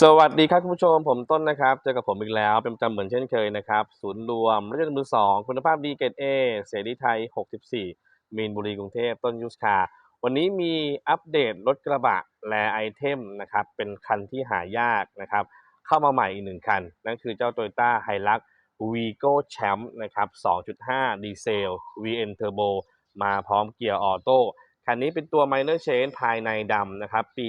สวัสดีครับคุณผู้ชมผมต้นนะครับเจอกับผมอีกแล้ว เป็นประจำเหมือนเช่นเคยนะครับศูนย์รวมรถยนต์มือสองคุณภาพดีเกรดเอเสรีไทย 64 มีนบุรีกรุงเทพต้นยูสคาร์วันนี้มีอัปเดตรถกระบะและไอเทมนะครับเป็นคันที่หายากนะครับเข้ามาใหม่อีกหนึ่งคัน นั่นคือเจ้า Toyota Hilux Vigo Champ นะครับ 2.5 ดีเซล VN Turbo มาพร้อมเกียร์ออโต้คันนี้เป็นตัว Minor Change ภายในดำนะครับปี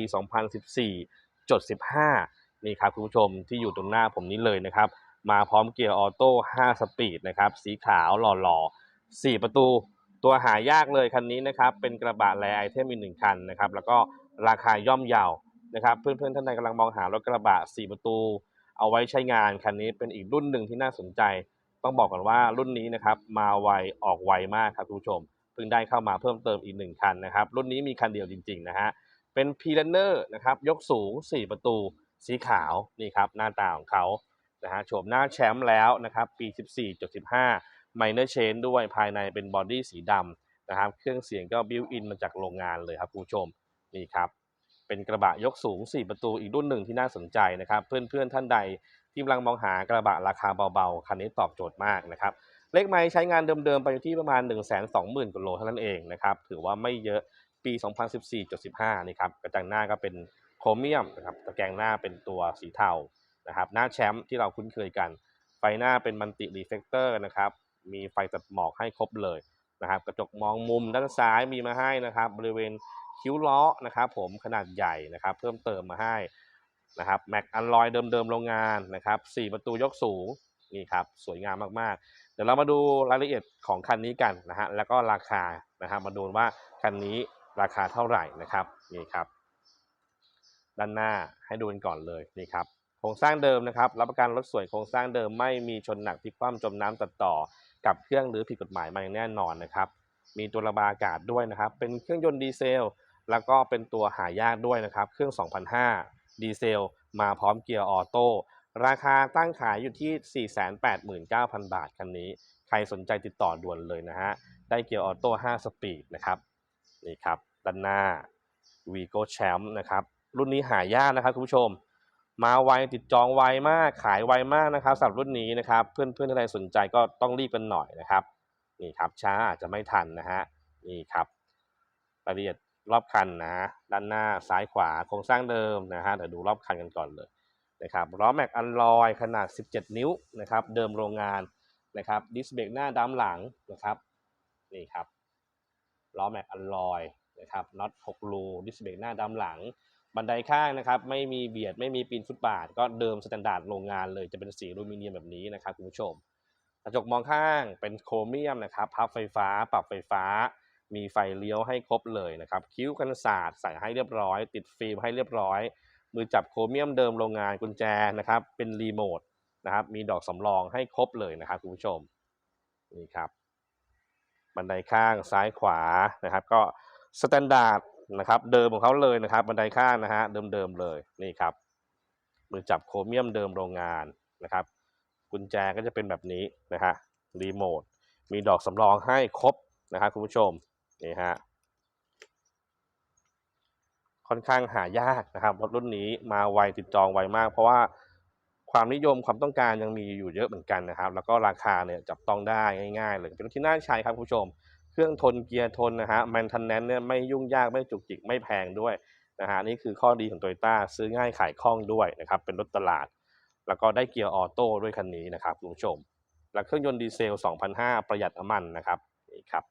2014 จด 15 นี่ครับคุณผู้ชมที่อยู่ตรงหน้าผมนี้เลยนะครับ มาพร้อมเกียร์ออโต้ 5 สปีดนะครับ สีขาวหล่อๆ 4 ประตู ตัวหายากเลยคันนี้นะครับ เป็นกระบะแลไอเทมอีกหนึ่งคันนะครับ แล้วก็ราคาย่อมเยานะครับ เพื่อนๆ ท่านใดกำลังมองหารถกระบะ 4 ประตู เอาไว้ใช้งานคันนี้เป็นอีกรุ่นหนึ่งที่น่าสนใจ ต้องบอกก่อนว่ารุ่นนี้นะครับมาไวออกไวมากครับคุณผู้ชมเพิ่งได้เข้ามาเพิ่มเติมอีกหนึ่งคันนะครับ รุ่นนี้มีคันเดียวจริง ๆ นะฮะ เป็น p ีเลนเนอร์นะครับยกสูง 4 ประตูสีขาวนี่ครับหน้าตาของเขานะฮะโฉมหน้าแชมป์แล้วนะครับปี 14.15 Minor Change ด้วยภายในเป็นบอดี้สีดำนะครับเครื่องเสียงก็บิวอินมาจากโรงงานเลยครับคุณผู้ชมนี่ครับเป็นกระบะยกสูง 4 ประตูอีกรุ่นหนึ่งที่น่าสนใจนะครับ เพื่อนๆท่านใดที่กำลังมองหากระบะราคาเบาๆ คันนี้ตอบโจทย์มากนะครับ เลขไม้ใช้งานเดิมๆ ไปอยู่ที่ประมาณ 1 2 0 0 0 0กว่าโลเท่านั้นเองนะครับ ถือว่าไม่เยอะ ปี 2014.15นี่ครับกระจังหน้าก็เป็นโครเมียมนะครับตะแกรงหน้าเป็นตัวสีเทานะครับหน้าแชมป์ที่เราคุ้นเคยกัน ไฟหน้าเป็นมันติรีเฟกเตอร์นะครับมีไฟตัดหมอกให้ครบเลยนะครับกระจกมองมุมด้านซ้ายมีมาให้นะครับบริเวณคิ้วล้อนะครับผมขนาดใหญ่นะครับเพิ่มเติมมาให้นะครับแม็กอันลอยเดิมๆโรงงานนะครับ4ประตูยกสูงนี่ครับสวยงามมากๆ เดี๋ยวเรามาดูรายละเอียดของคันนี้กันนะฮะแล้วก็ราคานะครับมาดูว่าคันนี้ ราคาเท่าไหร่นะครับนี่ครับ ด้านหน้าให้ดูกันก่อนเลยนี่ครับโครงสร้างเดิมนะครับ รับประกันรถสวยโครงสร้างเดิมไม่มีชนหนักพลิกคว่ำจมน้ำตัดต่อ กับเครื่องหรือผิดกฎหมายมาอย่างแน่นอนนะครับ มีตัวระบายอากาศด้วยนะครับ เป็นเครื่องยนต์ดีเซล แล้วก็เป็นตัวหายากด้วยนะครับ เครื่อง 2005 ดีเซล มาพร้อมเกียร์ออโต้ราคาตั้งขายอยู่ที่ 489,000 บาทคันนี้ ใครสนใจติดต่อด่วนเลยนะฮะ ได้เกียร์ออโต้ 5 สปีดนะครับ นี่ครับ ด้านหน้า Vigo Champ นะครับ รุ่นนี้หายากนะครับคุณผู้ชม มาไวติดจองไวมากขายไวมากนะครับสำหรับรุ่นนี้นะครับ เพื่อนเพื่อนๆท่านใดสนใจก็ต้องรีบกันหน่อยนะครับนี่ครับช้าอาจจะไม่ทันนะฮะนี่ครับรายละเอียดรอบคันนะด้านหน้าซ้ายขวาโครงสร้างเดิมนะฮะเดี๋ยวดูรอบคันกันก่อนเลยนะครับล้อแม็กอันลอยขนาด 17 นิ้วนะครับ เดิมโรงงานนะครับดิสเบรกหน้าด้าหลังนะครับนี่ครับ ล้อแม็กอันลอยนะครับน็อต6รูดิสเบรกหน้าด้ามหลัง บันไดข้างนะครับ ไม่มีเบียดไม่มีปีนฟุตบาท ก็เดิมสแตนดาร์ดโรงงานเลยจะเป็นสีอลูมิเนียมแบบนี้นะครับคุณผู้ชม กระจกมองข้างเป็นโครเมียมนะครับพับไฟฟ้า ปรับไฟฟ้า มีไฟเลี้ยวให้ครบเลยนะครับ คิ้วกันศาสตร์ใส่ให้เรียบร้อย ติดฟิล์มให้เรียบร้อย มือจับโครเมียมเดิมโรงงานกุญแจนะครับเป็นรีโมทนะครับมีดอกสำรองให้ครบเลยนะครับคุณผู้ชมนี่ครับ บันไดข้างซ้ายขวานะครับ ก็สแตนดาร์ดนะครับ เดิมของเขาเลยนะครับ บันไดข้างนะฮะเดิมๆเลยนี่ครับมือจับโครเมียมเดิมโรงงานนะครับ กุญแจก็จะเป็นแบบนี้นะฮะรีโมทมีดอกสำรองให้ครบนะครับคุณผู้ชมนี่ฮะค่อนข้างหายากนะครับรถรุ่นนี้มาไวติดจองไวมาก เพราะว่า ความนิยมความต้องการยังมีอยู่เยอะเหมือนกันนะครับ แล้วก็ราคาเนี่ยจับต้องได้ง่ายๆเลยเป็นรถที่น่าใช้ครับคุณผู้ชม เครื่องทนเกียร์ทนนะฮะแมนเทนแนนเนี่ยไม่ยุ่งยากไม่จุกจิกไม่แพงด้วยนะฮะนี่คือข้อดีของ Toyota ซื้อง่ายขายคล่องด้วยนะครับเป็นรถตลาด แล้วก็ได้เกียร์ออโต้ด้วยคันนี้นะครับคุณผู้ชม และเครื่องยนต์ดีเซล 2005 ประหยัดน้ำมันนะครับนี่ครับ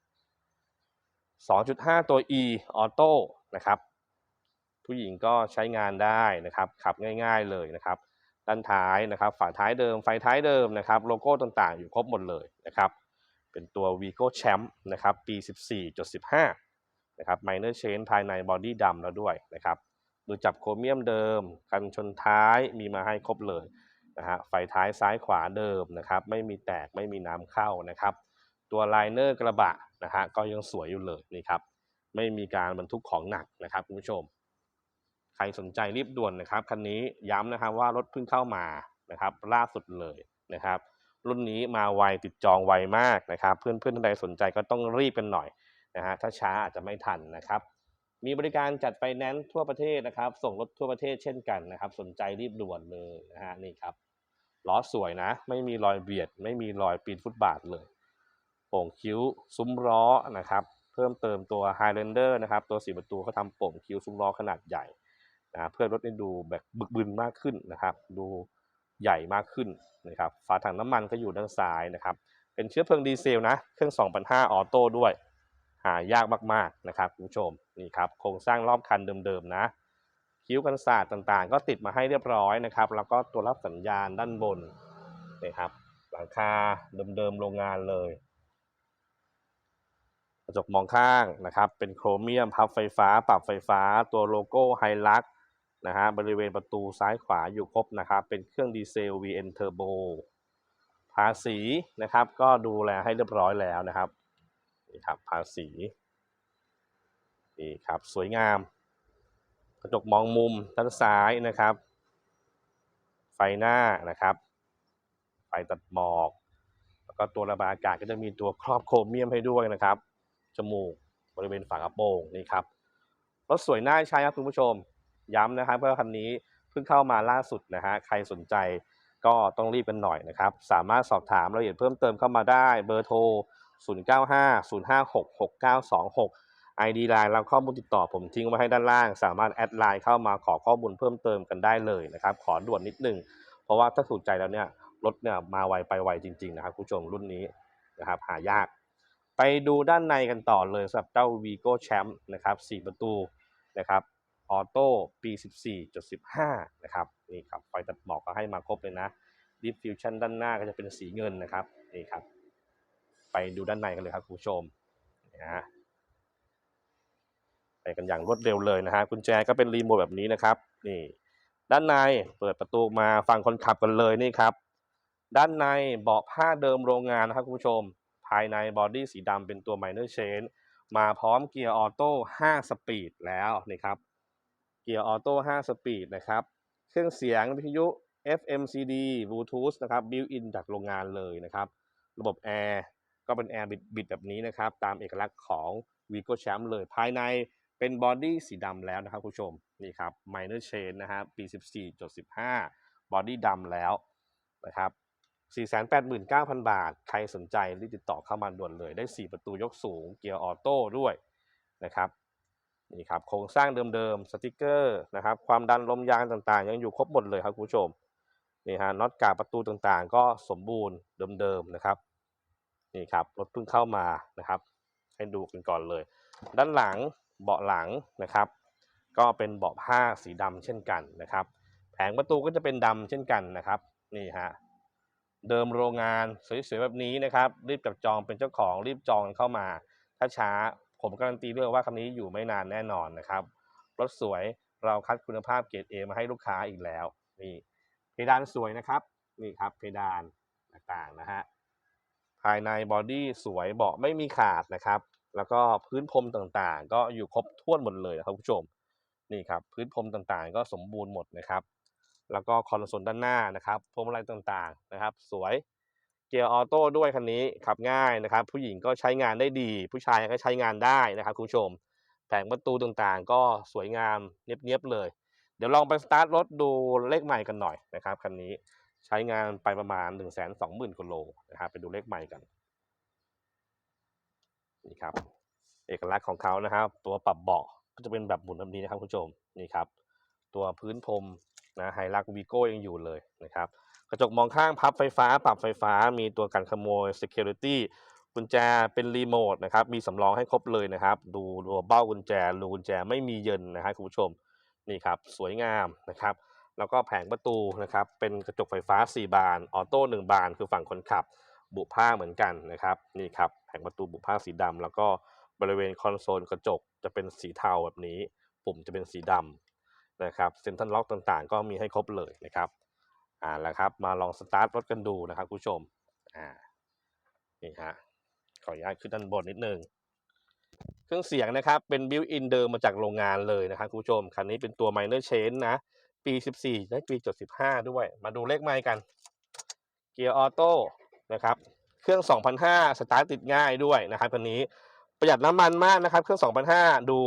2.5 ตัว E ออโต้นะครับผู้หญิงก็ใช้งานได้นะครับขับง่าย ๆเลยนะครับ ด้านท้ายนะครับ ฝาท้ายเดิมไฟท้ายเดิมนะครับ โลโก้ต่างๆ อยู่ครบหมดเลยนะครับ เป็นตัว Vigo Champ นะครับปี 14.15 นะครับ Minor Change ภายในบอดี้ดำแล้วด้วยนะครับมือจับโครเมียมเดิม กันชนท้ายมีมาให้ครบเลยนะฮะไฟท้ายซ้ายขวาเดิมนะครับ ไม่มีแตกไม่มีน้ำเข้านะครับ ตัวไลเนอร์กระบะนะฮะก็ยังสวยอยู่เลยนี่ครับไม่มีการบรรทุกของหนักนะครับคุณผู้ชม ใครสนใจรีบด่วนนะครับ คันนี้ย้ำนะครับว่ารถเพิ่งเข้ามานะครับ ล่าสุดเลยนะครับ รุ่นนี้มาไวติดจองไวมากนะครับ เพื่อนเพื่อนท่านใดสนใจก็ต้องรีบกันหน่อยนะฮะถ้าช้าอาจจะไม่ทันนะครับ มีบริการจัดไฟแนนซ์ทั่วประเทศนะครับ ส่งรถทั่วประเทศเช่นกันนะครับ สนใจรีบด่วนเลยนะฮะนี่ครับล้อสวยนะ ไม่มีรอยเบียด ไม่มีรอยปีนฟุตบาทเลยโป่งคิ้วซุ้มล้อนะครับ เพิ่มเติมตัว Highlander นะครับ ตัวสีประตูเขาทำโป่งคิ้วซุ้มล้อขนาดใหญ่ นะเพื่อรถให้ดูแบบบึกบึนมากขึ้นนะครับ ดูใหญ่มากขึ้นนะครับฝาถังน้ำมันก็อยู่ด้านซ้ายนะครับเป็นเชื้อเพลิงดีเซลนะเครื่อง2,500ออโต้ด้วย หายากมากๆนะครับคุณผู้ชมนี่ครับโครงสร้างรอบคันเดิมๆนะ คิ้วกันศาสตร์ต่างๆ ก็ติดมาให้เรียบร้อยนะครับ แล้วก็ตัวรับสัญญาณด้านบนนี่ครับหลังคาเดิมๆโรงงานเลยกระจกมองข้างนะครับ เป็นโครเมียมพับไฟฟ้า ปรับไฟฟ้า ตัวโลโก้ไฮลัก นะฮะบริเวณประตูซ้ายขวาอยู่ครบนะครับ เป็นเครื่องดีเซล VN Turbo ภาษีนะครับก็ดูแลให้เรียบร้อยแล้วนะครับนี่ครับภาษีนี่ครับสวยงาม กระจกมองมุมด้านซ้ายนะครับ ไฟหน้านะครับ ไฟตัดหมอก แล้วก็ตัวระบายอากาศก็จะมีตัวครอบโครเมียมให้ด้วยนะครับ จมูกบริเวณฝากระโปรงนี่ครับรถสวยน่าใช้ครับคุณผู้ชม ย้ำนะครับเพราะคันนี้เพิ่งเข้ามาล่าสุดนะฮะใครสนใจก็ต้องรีบกันหน่อยนะครับ สามารถสอบถามรายละเอียดเพิ่มเติมเข้ามาได้เบอร์โทร 0950566926 ID Line แล้วข้อมูลติดต่อผมทิ้งไว้ให้ด้านล่าง สามารถแอดไลน์เข้ามาขอข้อมูลเพิ่มเติมกันได้เลยนะครับ ขอด่วนนิดนึง เพราะว่าถ้าถูกใจแล้วเนี่ยรถเนี่ยมาไวไปไวจริงๆนะครับคุณผู้ชมรุ่นนี้นะครับหายาก ไปดูด้านในกันต่อเลยสำหรับเจ้า Vigo Champ นะครับ4ประตูนะครับ ออโต้ปี 14.15 นะครับนี่ครับไฟตัดหมอกก็ให้มาครบเลยนะ Deep Fusion ด้านหน้าก็จะเป็นสีเงินนะครับนี่ครับ ไปดูด้านในกันเลยครับคุณผู้ชมนะฮะไปกันอย่างรวดเร็วเลยนะฮะกุญแจก็เป็นรีโมทแบบนี้นะครับนี่ด้านในเปิดประตูมาฟังคนขับกันเลยนี่ครับ ด้านในเบาะผ้าเดิมโรงงานนะครับคุณผู้ชม ภายในบอดี้สีดำเป็นตัว minor change มาพร้อมเกียร์ออโต้5สปีดแล้วนี่ครับ เกียร์ออโต้5สปีดนะครับ เครื่องเสียงวิทยุ FM CD Bluetooth นะครับ built in จากโรงงานเลยนะครับ ระบบแอร์ก็เป็นแอร์บิดแบบนี้นะครับ ตามเอกลักษณ์ของ Vigo Champ เลย ภายในเป็นบอดี้สีดำแล้วนะครับผู้ชม นี่ครับ minor change นะฮะปี 14.15 บอดี้ดำแล้วนะครับ 489,000 บาท ใครสนใจรีบติดต่อเข้ามาด่วนเลย ได้ 4 ประตูยกสูง เกียร์ออโต้ด้วยนะครับ นี่ครับโครงสร้างเดิมๆสติกเกอร์นะครับ ความดันลมยางต่างๆ ยังอยู่ครบหมดเลยครับคุณผู้ชมนี่ฮะน็อตกาบประตูต่างๆ ก็สมบูรณ์เดิมๆนะครับนี่ครับรถเพิ่งเข้ามานะครับ ให้ดูกันก่อนเลย ด้านหลังเบาะหลังนะครับ ก็เป็นเบาะผ้าสีดำเช่นกันนะครับ แผงประตูก็จะเป็นดำเช่นกันนะครับนี่ฮะเดิมโรงงานสวยๆแบบนี้นะครับ รีบจับจองเป็นเจ้าของรีบจองเข้ามา ถ้าช้า ผมการันตีด้วยว่าคันนี้อยู่ไม่นานแน่นอนนะครับรถสวยเราคัดคุณภาพเกรด A มาให้ลูกค้าอีกแล้วนี่เพดานสวยนะครับนี่ครับเพดานต่างๆนะฮะภายในบอดี้สวยเบาะไม่มีขาดนะครับ แล้วก็พื้นพรมต่างๆ ก็อยู่ครบถ้วนหมดเลยนะครับคุณผู้ชมนี่ครับพื้นพรมต่างๆ ก็สมบูรณ์หมดนะครับ แล้วก็คอนโซลด้านหน้านะครับพวงมาลัยต่างๆนะครับ สวย กียร์ออโต้ด้วยคันนี้ขับง่ายนะครับ ผู้หญิงก็ใช้งานได้ดี ผู้ชายก็ใช้งานได้นะครับคุณผู้ชมแผงประตูต่างๆ ก็สวยงามเนียบๆเลย เดี๋ยวลองไปสตาร์ทรถดูเลขใหม่กันหน่อยนะครับคันนี้ใช้งานไปประมาณ 1 2 0 0 0 0กิโลนะครับไปดูเลขใหม่กันนี่ครับ เอกลักษณ์ของเขานะครับ ตัวปรับเบาะก็จะเป็นแบบหมุนแบบนี้นะครับคุณผู้ชมนี่ครับ ตัวพื้นพรมนะไฮลักวีโก้ยังอยู่เลยนะครับ กระจกมองข้างพับไฟฟ้า ปรับไฟฟ้า มีตัวกันขโมย security กุญแจเป็นรีโมทนะครับ มีสำรองให้ครบเลยนะครับ ดูรัวเบ้ากุญแจรูกุญแจไม่มีเยินนะฮะคุณผู้ชม นี่ครับ สวยงามนะครับ แล้วก็แผงประตูนะครับ เป็นกระจกไฟฟ้า 4 บาน ออโต้1บาน คือฝั่งคนขับ บุผ้าเหมือนกันนะครับ นี่ครับ แผงประตูบุผ้าสีดำแล้วก็บริเวณคอนโซลกระจกจะเป็นสีเทาแบบนี้ ปุ่มจะเป็นสีดำนะครับ เซ็นทรัลล็อกต่างๆ ก็มีให้ครบเลยนะครับ อ่าแล้วครับ มาลองสตาร์ทรถกันดูนะครับคุณผู้ชม อ่า นี่ฮะ ขออนุญาตขึ้นด้านบนนิดนึง เครื่องเสียงนะครับ เป็นบิวอินเดิมมาจากโรงงานเลยนะครับคุณผู้ชม คันนี้เป็นตัว minor change นะ ปี 14 และปี15ด้วย มาดูเลขไมค์กัน เกียร์ออโต้นะครับ เครื่อง2,500สตาร์ทติดง่ายด้วยนะครับคันนี้ ประหยัดน้ำมันมากนะครับ เครื่อง2,500ดู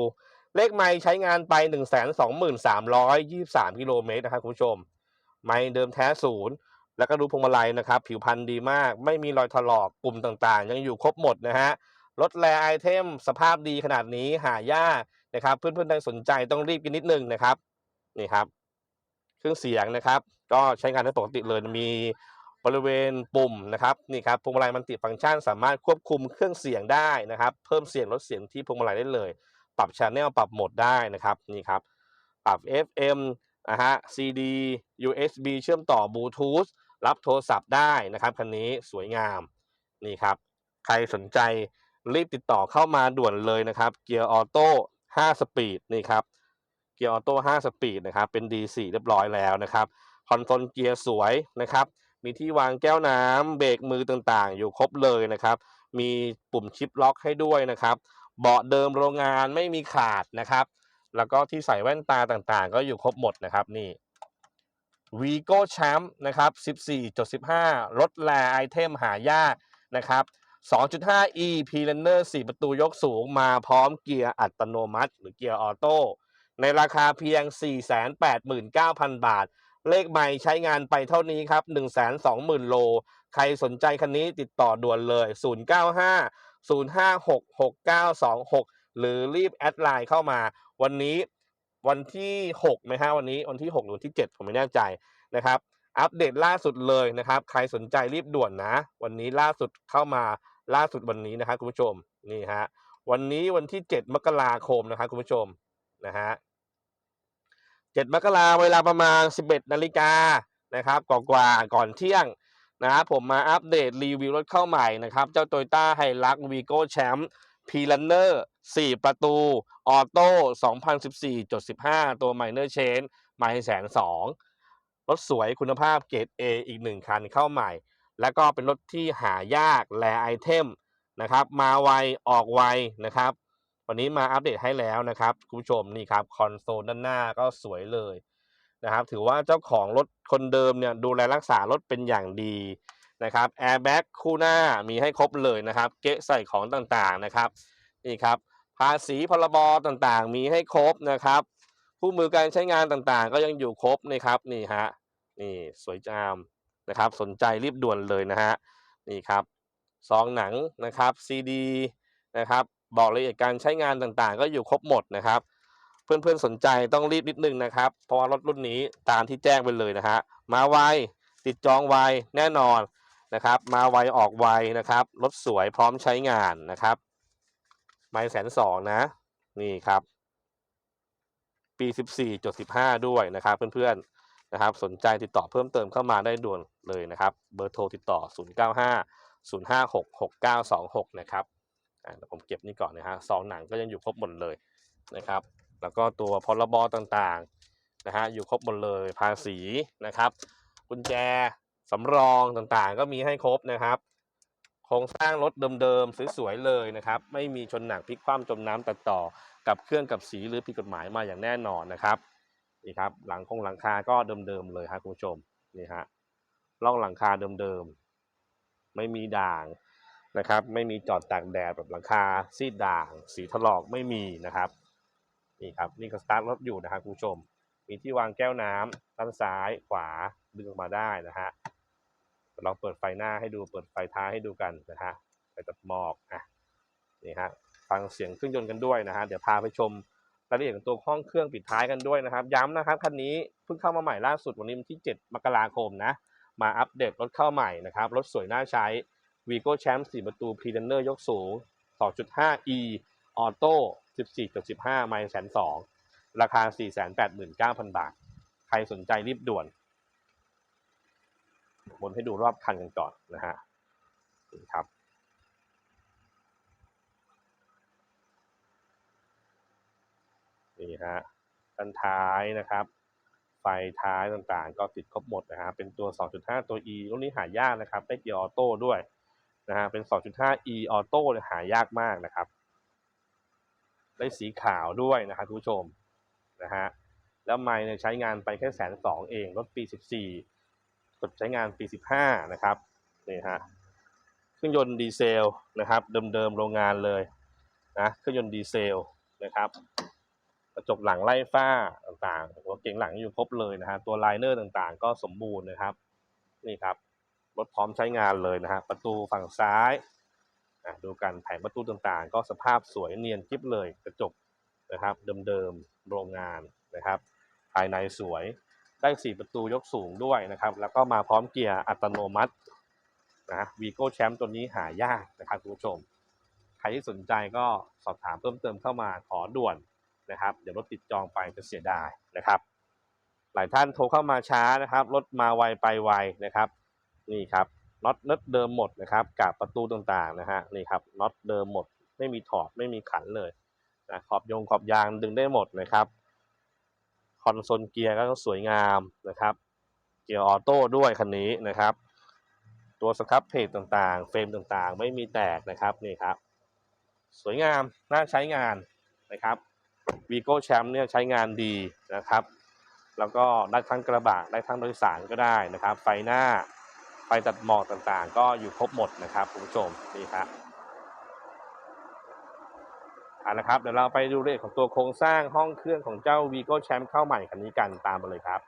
เลขไม้ใช้งานไป 1 2 3 2 3กิโลเมตรนะครับคุณผู้ชม ไม้เดิมแท้ศูนย์แล้วก็ดูพวงมาลัยนะครับ ผิวพรรณดีมาก ไม่มีรอยถลอกปุ่มต่างๆ ยังอยู่ครบหมดนะฮะรถแรไอเทมสภาพดีขนาดนี้หายากนะครับ เพื่อนๆใดสนใจต้องรีบกินนิดนึงนะครับนี่ครับ เครื่องเสียงนะครับ ก็ใช้งานได้ปกติเลยมีบริเวณปุ่มนะครับนี่ครับพวงมาลัยมันติฟังก์ชัน สามารถควบคุมเครื่องเสียงได้นะครับ เพิ่มเสียงลดเสียงที่พวงมาลัยได้เลย ปรับช n น e l ปรับโหมดได้นะครับนี่ครับปรับ FM นะฮะ CD USB เชื่อมต่อบลูทูธรับโทรศัพท์ได้นะครับคันนี้สวยงามนี่ครับ ใครสนใจรีบติดต่อเข้ามาด่วนเลยนะครับ เกียร์ออโต้5สปีดนี่ครับ เกียร์ออโต้5สปีดนะครับ เป็น D4 เรียบร้อยแล้วนะครับคอนโซลเกียร์สวยนะครับ มีที่วางแก้วน้ำเบรกมือต่างๆ อยู่ครบเลยนะครับ มีปุ่มชิปล็อกให้ด้วยนะครับ เบาะเดิมโรงงานไม่มีขาดนะครับ แล้วก็ที่ใส่แว่นตาต่างๆ ก็อยู่ครบหมดนะครับนี่ Vigo Champ นะครับ 14.15รถแลไอเทมหายากนะครับ 2.5e p l a n n e r 4 ประตูยกสูงมาพร้อมเกียร์อัตโนมัติ หรือเกียร์ออโต้ในราคาเพียง 489,000 บาท เลขใหม่ใช้งานไปเท่านี้ครับ 120,000 โล ใครสนใจคันนี้ติดต่อด่วนเลย 095 056 6926 หรือรีบแอดไลน์เข้ามา วันนี้วันที่6ไหมฮะวันนี้วันที่6หรือวันที่ 7 ผมไม่แน่ใจนะครับอัปเดตล่าสุดเลยนะครับ ใครสนใจรีบด่วนนะ วันนี้ล่าสุดเข้ามาล่าสุดวันนี้นะครับคุณผู้ชมนี่ฮะวันนี้วันที่ 7 มกราคมนะครับคุณผู้ชมนะฮะ7มกราเวลาประมาณ 11นาฬิกานะครับกว่าก่อนเที่ยงนะผมมาอัปเดตรีวิวรถเข้าใหม่นะครับ เจ้า Toyota Hilux Vigo Champ p l a n n e r 4ป ระตู ออโต้2014.15ตัว Minor Change ไม่แสนสองรถสวยคุณภาพเกรด A อีกหนึ่งคันเข้าใหม่ แล้วก็เป็นรถที่หายากแลไอเทมนะครับ มาไวออกไวนะครับ วันนี้มาอัปเดตให้แล้วนะครับ คุณผู้ชมนี่ครับคอนโซลด้านหน้าก็สวยเลยนะครับ ถือว่าเจ้าของรถคนเดิมเนี่ยดูแลรักษารถเป็นอย่างดี นะครับแอร์แบ็กคู่หน้ามีให้ครบเลยนะครับ เกะใส่ของต่างๆนะครับนี่ครับภาษีพรบต่างๆ มีให้ครบนะครับคู่มือการใช้งานต่างๆ ก็ยังอยู่ครบนะครับนี่ฮะนี่สวยงามนะครับ สนใจรีบด่วนเลยนะฮะนี่ครับซองหนังนะครับซีดีนะครับบอกรายละเอียดการใช้งานต่างๆ ก็อยู่ครบหมดนะครับ เพื่อนๆสนใจต้องรีบนิดนึงนะครับ เพราะว่ารถรุ่นนี้ตามที่แจ้งไปเลยนะฮะมาไวติดจองไวแน่นอน นะครับ มาไวออกไวนะครับ รถสวยพร้อมใช้งานนะครับ ไม่แสนสองนะ นี่ครับ ปี14.15ด้วยนะครับ เพื่อนๆนะครับ สนใจติดต่อเพิ่มเติมเข้ามาได้ด่วนเลยนะครับ เบอร์โทรติดต่อ095 056 6926นะครับอ่าเดี๋ยวผมเก็บนี่ก่อนนะฮะซองหนังก็ยังอยู่ครบหมดเลยนะครับ แล้วก็ตัวพรบต่างๆนะฮะอยู่ครบหมดเลยภาษีนะครับกุญแจ สำรองต่างๆ ก็มีให้ครบนะครับโครงสร้างรถเดิมๆสวยๆเลยนะครับ ไม่มีชนหนักพลิกคว่ำจมน้ำตัดต่อ กับเครื่องกับสีหรือผิดกฎหมายมาอย่างแน่นอนนะครับนี่ครับ หลังคงหลังคาก็เดิมๆเลยครับคุณผู้ชมนี่ฮะล่องหลังคาเดิมๆไม่มีด่างนะครับ ไม่มีจอดตากแดดแบบหลังคาซีดด่าง สีถลอกไม่มีนะครับนี่ครับนี่ก็สตาร์ทรถอยู่นะครับคุณผู้ชม มีที่วางแก้วน้ำด้านซ้ายขวาดึงออกมาได้นะฮะ ลองเปิดไฟหน้าให้ดูเปิดไฟท้ายให้ดูกันนะฮะไฟตัดหมอกอะนี่ฮะฟังเสียงเครื่องยนต์กันด้วยนะฮะเดี๋ยวพาไปชมรายละเอียดของตัวห้องเครื่องปิดท้ายกันด้วยนะครับ ย้ำนะครับคันนี้เพิ่งเข้ามาใหม่ล่าสุดวันนี้วันที่ 7 มกราคมนะ มาอัปเดตรถเข้าใหม่นะครับรถสวยน่าใช้ Vigo Champ 4ประตู p r e d e n e r ยกสูง 2.5e Auto 14.15ไมล์แสนสองราคา 489,000 บาท ใครสนใจรีบด่วน บนให้ดูรอบคันกันก่อนนะฮะนี่ครับนี่ฮะด้านท้ายนะครับ ไฟท้ายต่างๆ ก็ติดครบหมดนะฮะเป็นตัว 2.5 ตัว E รุ่นนี้หายากนะครับได้เกียร์ออโต้ด้วยนะฮะเป็น 2.5 E ออโต้เนี่ยหายากมากนะครับ ได้สีขาวด้วยนะครับคุณผู้ชมนะฮะแล้วไมค์เนี่ยใช้งานไปแค่แสนสองเองรถปี 14 กดใช้งานปี 15 นะครับนี่ฮะเครื่องยนต์ดีเซลนะครับ เดิมๆโรงงานเลยนะเครื่องยนต์ดีเซลนะครับกระจกหลังไล่ฝ้าต่างๆหัวเก๋งหลังอยู่ครบเลยนะฮะตัวไลเนอร์ต่างๆ ก็สมบูรณ์นะครับนี่ครับรถพร้อมใช้งานเลยนะฮะประตูฝั่งซ้ายดูกันแผงประตูต่างๆ ก็สภาพสวยเนียนกิ๊บเลยกระจกนะครับเดิมๆโรงงานนะครับ ภายในสวย ได้สี่ประตูยกสูงด้วยนะครับ แล้วก็มาพร้อมเกียร์อัตโนมัตินะวีโก้แชมป์ตัวนี้หายากนะครับคุณผู้ชม ใครที่สนใจก็สอบถามเพิ่มเติมเข้ามาขอด่วนนะครับ เดี๋ยวรถติดจองไปจะเสียดายนะครับ หลายท่านโทรเข้ามาช้านะครับ รถมาไวไปไวนะครับ นี่ครับน็อตเนิดเดิมหมดนะครับกับประตูต่างๆนะฮะนี่ครับน็อตเดิมหมด ไม่มีถอดไม่มีขันเลยนะขอบยงขอบยางดึงได้หมดนะครับ คอนโซลเกียร์ก็สวยงามนะครับ เกียร์ออโต้ด้วยคันนี้นะครับ ตัวสครับเพจต่างๆ เฟรมต่างๆ ไม่มีแตกนะครับนี่ครับ สวยงามน่าใช้งานนะครับวีโก้แชมป์เนี่ยใช้งานดีนะครับ แล้วก็ได้ทั้งกระบะได้ทั้งโดยสารก็ได้นะครับ ไฟหน้าไฟตัดหมอกต่างๆ ก็อยู่ครบหมดนะครับคุณผู้ชมนี่ครับ อาละครับเดี๋ยวเราไปดูรายละเอียดของตัวโครงสร้างห้องเครื่องของเจ้า Vigo Champ เข้าใหม่คันนี้กันตามมาเลยครับ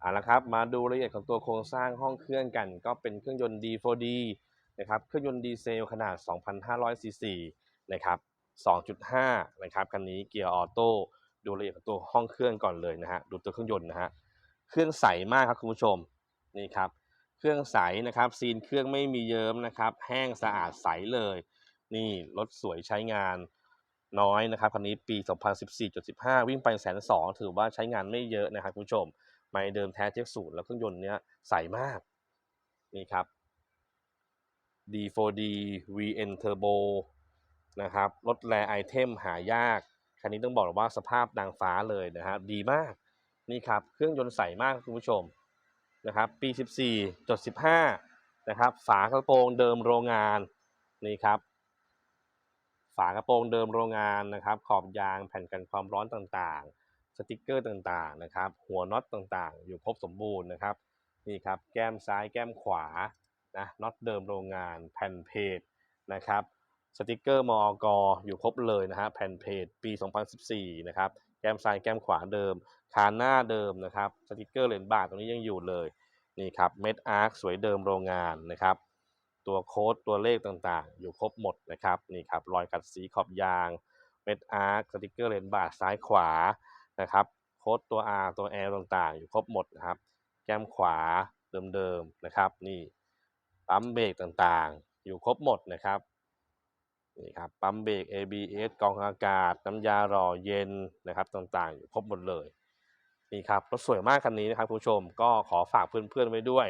เอาละครับมาดูรายละเอียดของตัวโครงสร้างห้องเครื่องกัน ก็เป็นเครื่องยนต์ D4D นะครับเครื่องยนต์ดีเซลขนาด 2,500ซีซีนะครับ 2.5 นะครับคันนี้เกียร์ออโต้ดูรายละเอียดของตัวห้องเครื่องก่อนเลยนะฮะดูตัวเครื่องยนต์นะฮะเครื่องใสมากครับคุณผู้ชมนี่ครับ เครื่องใสนะครับซีนเครื่องไม่มีเยิ้มนะครับ แห้งสะอาดใสเลย นี่รถสวยใช้งานน้อยนะครับคันนี้ปี 2014.15 วิ่งไปแสนสองถือว่าใช้งานไม่เยอะนะครับคุณผู้ชมไม่เดิมแท้เจ็กสูตรแล้วเครื่องยนต์เนี้ยใสมากนี่ครับ D4D VN Turbo นะครับรถแรไอเทมหายาก คันนี้ต้องบอกว่าสภาพนางฟ้าเลยนะครับดีมากนี่ครับเครื่องยนต์ใสมากคุณผู้ชมนะครับปี 14จด15 นะครับฝากระโปรงเดิมโรงงานนี่ครับ ฝากระโปรงเดิมโรงงานนะครับ ขอบยางแผ่นกันความร้อนต่างๆ สติกเกอร์ต่างๆนะครับ หัวน็อตต่างๆ อยู่ครบสมบูรณ์นะครับนี่ครับแก้มซ้ายแก้มขวานะน็อตเดิมโรงงาน แผ่นเพจนะครับสติกเกอร์มอกอยู่ครบเลยนะฮะแผ่นเพจปี 2014 นะครับ แก้มซ้ายแก้มขวาเดิมคานหน้าเดิมนะครับ สติกเกอร์เหรียญบาทตรงนี้ยังอยู่เลย นี่ครับเม็ดอาร์คสวยเดิมโรงงานนะครับ ตัวโค้ดตัวเลขต่างๆ อยู่ครบหมดนะครับนี่ครับรอยกัดสีขอบยางเม็ดอาร์คสติกเกอร์เหรียญบาทซ้ายขวานะครับโค้ดตัว R ตัว L ต่างๆ อยู่ครบหมดนะครับ แก้มขวาเดิมๆนะครับนี่ปั๊มเบรกต่างๆ อยู่ครบหมดนะครับนี่ครับปั๊มเบรก ABS กองอากาศ น้ำยาหล่อเย็นนะครับต่างๆ อยู่ครบหมดเลยนี่ครับรถสวยมากคันนี้นะครับคุณผู้ชมก็ขอฝากเพื่อนๆไว้ด้วย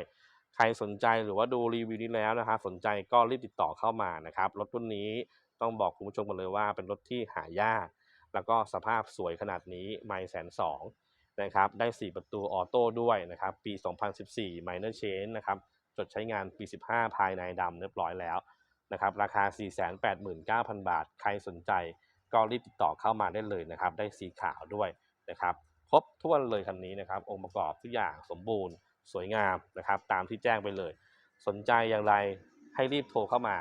ใครสนใจหรือว่าดูรีวิวนี้แล้วนะครับสนใจก็รีบติดต่อเข้ามานะครับ รถรุ่นนี้ต้องบอกคุณผู้ชมกันเลยว่าเป็นรถที่หายาก แล้วก็สภาพสวยขนาดนี้ไม่แสนสองนะครับ ได้ 4 ประตูออโต้ด้วยนะครับ ปี 2014 Minor Change นะครับ จดใช้งานปี 15 ภายในดำเรียบร้อยแล้วนะครับ ราคา 489,000 บาท ใครสนใจก็รีบติดต่อเข้ามาได้เลยนะครับ ได้สีขาวด้วยนะครับ ครบถ้วนเลยคันนี้นะครับ องค์ประกอบทุกอย่างสมบูรณ์ สวยงามนะครับ ตามที่แจ้งไปเลย สนใจอย่างไรให้รีบโทรเข้ามา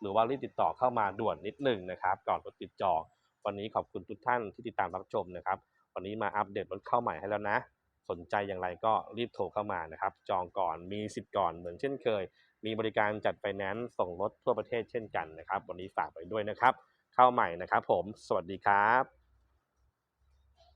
หรือว่ารีบติดต่อเข้ามาด่วนนิดหนึ่งนะครับ ก่อนรถติดจองวันนี้ขอบคุณทุกท่านที่ติดตามรับชมนะครับ วันนี้มาอัปเดตรถเข้าใหม่ให้แล้วนะ สนใจอย่างไรก็รีบโทรเข้ามานะครับ จองก่อนมีสิทธิ์ก่อนเหมือนเช่นเคย มีบริการจัดไฟแนนซ์ส่งรถทั่วประเทศเช่นกันนะครับ วันนี้ฝากไปด้วยนะครับ เข้าใหม่นะครับ ผม สวัสดีครับ